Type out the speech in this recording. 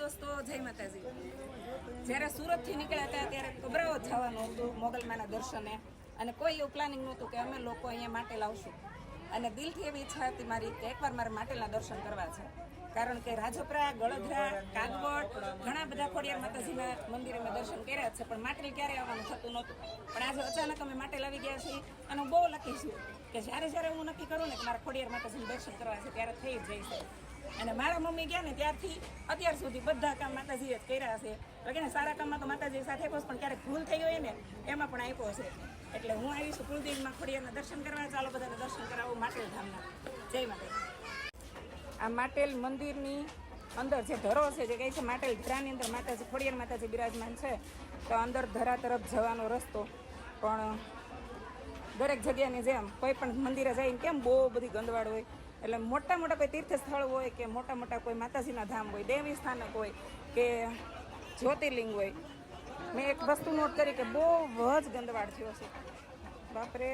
દોસ્તો, જય માતાજી. જ્યારે સુરતથી નીકળ્યા હતા, ત્યારે કબરાઓ જવાનું હતું મોગલમાના દર્શને. અને કોઈ એવું પ્લાનિંગ નહોતું કે અમે લોકો અહીંયા માટે લાવશું અને દિલથી એવી ઈચ્છા હતી મારી કે એકવાર મારે માટેલા દર્શન કરવા છે. કારણ કે રાજપરા, ગળધરા, કાગવડ, ઘણા બધા ખોડિયાર માતાજીના મંદિરે મેં દર્શન કર્યા છે, પણ માટેલ ક્યારે આવવાનું થતું નહોતું. પણ આજે અચાનક અમે માટેલ આવી ગયા છીએ અને હું બહુ લખી છું કે જ્યારે જ્યારે હું નક્કી કરું ને કે મારા ખોડિયાર માતાજીનું દર્શન કરવા છે, ત્યારે થઈ જ છે. અને મારા મમ્મી ગયા ને ત્યારથી અત્યાર સુધી બધા કામ માતાજીએ જ કર્યા છે. એટલે સારા કામમાં તો માતાજી સાથે આપ્યો પણ ક્યારેક ભૂલ થઈ હોય ને, એમાં પણ આપ્યો છે. એટલે હું આવી છું કુલદેવીમાં ખોડિયાના દર્શન કરવા. ચાલો બધાને દર્શન કરાવો માટેલ ધામના. જય માતા આ માટેલ મંદિરની અંદર જે ધરો છે, જે કહે છે માટેલ ધરાની અંદર માતાજી, ખોડિયાર માતાજી બિરાજમાન છે, તો અંદર ધરા તરફ જવાનો રસ્તો. પણ દરેક જગ્યાની જેમ કોઈ પણ મંદિરે જઈને કેમ બહુ બધી ગંદવાડ હોય? એટલે મોટા મોટા કોઈ તીર્થ સ્થળ હોય કે મોટા મોટા કોઈ માતાજીના ધામ હોય, દેવી સ્થાનક હોય કે જ્યોતિર્લિંગ હોય, મેં એક વસ્તુ નોટ કરી કે બહુ જ ગંદવાડ થયો છે. બાપરે